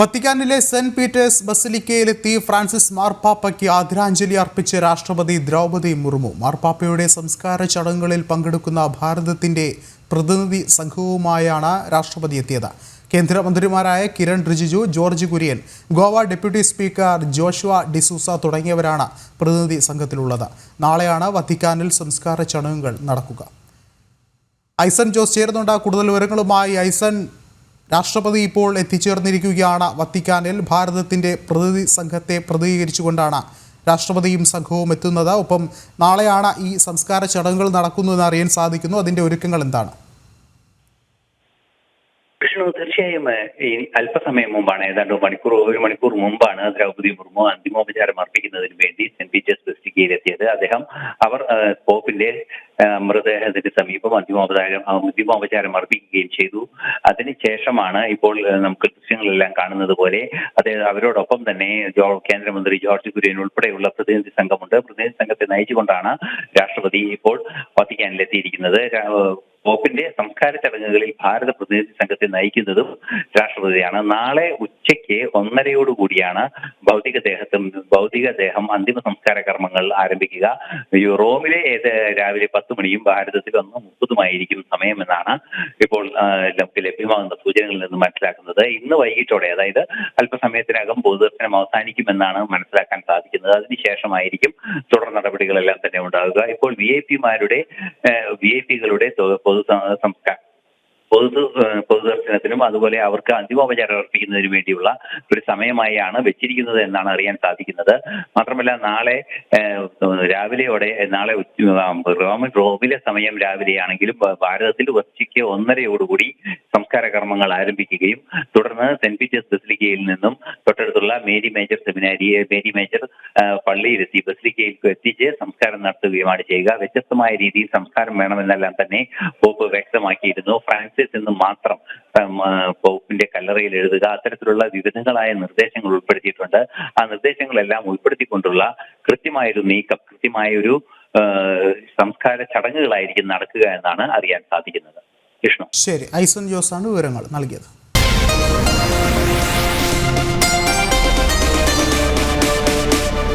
വത്തിക്കാനിലെ saint Peter's ബസലിക്കയിലെത്തി Francis മാർപ്പാപ്പയ്ക്ക് ആദരാഞ്ജലി അർപ്പിച്ച രാഷ്ട്രപതി ദ്രൗപദി മുർമു. മാർപ്പാപ്പയുടെ സംസ്കാര ചടങ്ങുകളിൽ പങ്കെടുക്കുന്ന ഭാരതത്തിന്റെ പ്രതിനിധി സംഘവുമായാണ് രാഷ്ട്രപതി എത്തിയത്. കേന്ദ്രമന്ത്രിമാരായ കിരൺ റിജിജു ജോർജ് കുര്യൻ ഗോവ ഡെപ്യൂട്ടി സ്പീക്കർ ജോഷുവ ഡിസൂസ തുടങ്ങിയവരാണ് പ്രതിനിധി സംഘത്തിലുള്ളത്. നാളെയാണ് വത്തിക്കാനിൽ സംസ്കാര ചടങ്ങുകൾ നടക്കുക. ഐസൻ ജോസ് ചേരുന്നുണ്ട്. കൂടുതൽ വിവരങ്ങളുമായി ഐസൻ രാഷ്ട്രപതി ഇപ്പോൾ എത്തിച്ചേർന്നിരിക്കുകയാണ്. വത്തിക്കാനിൽ ഭാരതത്തിന്റെ പ്രതിനിധി സംഘത്തെ പ്രതികരിച്ചുകൊണ്ടാണ് രാഷ്ട്രപതിയും സംഘവും എത്തുന്നത്. ഒപ്പം നാളെയാണ് ഈ സംസ്കാര ചടങ്ങുകൾ നടക്കുന്നതെന്ന് അറിയാൻ സാധിക്കുന്നു. അതിന്റെ ഒരുക്കങ്ങൾ എന്താണ്? വിഷ്ണു തീർച്ചയായും അല്പസമയം മുമ്പാണ് ഏതാണ്ട് മണിക്കൂർ ഒരു മണിക്കൂർ മുമ്പാണ് ദ്രൗപദി മുർമു അന്തിമോപചാരം അർപ്പിക്കുന്നതിന് വേണ്ടി സെന്റ് പീറ്റേഴ്സ് ബെസ്റ്റിക്കയിലെത്തിയത് അദ്ദേഹം അവർ പോപ്പിന്റെ മൃതദേഹത്തിന് സമീപം അന്തിമോപചാരം അന്തിമോപചാരം അർപ്പിക്കുകയും ചെയ്തു. അതിനുശേഷമാണ് ഇപ്പോൾ നമുക്ക് ദൃശ്യങ്ങളെല്ലാം കാണുന്നത് പോലെ അത് അവരോടൊപ്പം തന്നെ കേന്ദ്രമന്ത്രി ജോർജ് കുര്യൻ ഉൾപ്പെടെയുള്ള പ്രതിനിധി സംഘമുണ്ട്. പ്രതിനിധി സംഘത്തെ നയിച്ചുകൊണ്ടാണ് രാഷ്ട്രപതി ഇപ്പോൾ വത്തിക്കാനിലെത്തിയിരിക്കുന്നത്. പോപ്പിന്റെ സംസ്കാര ചടങ്ങുകളിൽ ഭാരത പ്രതിനിധി സംഘത്തെ നയിക്കുന്നതും രാഷ്ട്രപതിയാണ്. നാളെ ഉച്ചയ്ക്ക് ഒന്നരയോടുകൂടിയാണ് ഭൗതിക ദേഹത്തും ഭൗതിക ദേഹം അന്തിമ സംസ്കാര കർമ്മങ്ങൾ ആരംഭിക്കുക. റോമിലെ രാവിലെ പത്ത് മണിയും ഭാരതത്തിൽ ഒന്ന് മുപ്പതുമായിരിക്കും സമയമെന്നാണ് ഇപ്പോൾ നമുക്ക് ലഭ്യമാകുന്ന സൂചനകളിൽ നിന്ന് മനസ്സിലാക്കുന്നത്. ഇന്ന് വൈകിട്ടോടെ അതായത് അല്പസമയത്തിനകം പൊതുദർശനം അവസാനിക്കുമെന്നാണ് മനസ്സിലാക്കാൻ സാധിക്കുന്നത്. അതിനുശേഷമായിരിക്കും തുടർ നടപടികളെല്ലാം തന്നെ ഉണ്ടാകുക ഇപ്പോൾ വി ഐ പിമാരുടെ വി ഐ പികളുടെ പൊതു സംസ്കാരം പൊതു ഏഹ് പൊതുദർശനത്തിനും അതുപോലെ അവർക്ക് അന്തിമോപചാരം അർപ്പിക്കുന്നതിന് വേണ്ടിയുള്ള ഒരു സമയമായാണ് വെച്ചിരിക്കുന്നത് എന്നാണ് അറിയാൻ സാധിക്കുന്നത്. മാത്രമല്ല നാളെ രാവിലെയോടെ നാളെ റോമിലെ സമയം രാവിലെയാണെങ്കിലും ഭാരതത്തിൽ ഉച്ചയ്ക്ക് ഒന്നരയോടുകൂടി സംസ്കാര കർമ്മങ്ങൾ ആരംഭിക്കുകയും തുടർന്ന് സെന്റ് പീറ്റേഴ്സ് ബസിലിക്കയിൽ നിന്നും തൊട്ടടുത്തുള്ള Mary Major seminary Mary Major പള്ളിയിലെത്തി. ബസിലിക്കയിൽ എത്തിച്ച് സംസ്കാരം നടത്തുകയുമാണ് ചെയ്യുക. വ്യത്യസ്തമായ രീതിയിൽ സംസ്കാരം വേണമെന്നെല്ലാം തന്നെ പോപ്പ് വ്യക്തമാക്കിയിരുന്നു. ഫ്രാൻസിസ് എന്ന് മാത്രം പോപ്പിന്റെ കല്ലറയിൽ എഴുതുക. അത്തരത്തിലുള്ള വിവിധങ്ങളായ നിർദ്ദേശങ്ങൾ ഉൾപ്പെടുത്തിയിട്ടുണ്ട്. ആ നിർദ്ദേശങ്ങളെല്ലാം ഉൾപ്പെടുത്തിക്കൊണ്ടുള്ള കൃത്യമായൊരു നീക്കം കൃത്യമായൊരു സംസ്കാര ചടങ്ങുകളായിരിക്കും നടക്കുക എന്നാണ് അറിയാൻ സാധിക്കുന്നത്. വിഷ്ണു ശരി. ഐസൻ ജോസാണ് വിവരങ്ങൾ നൽകിയത്.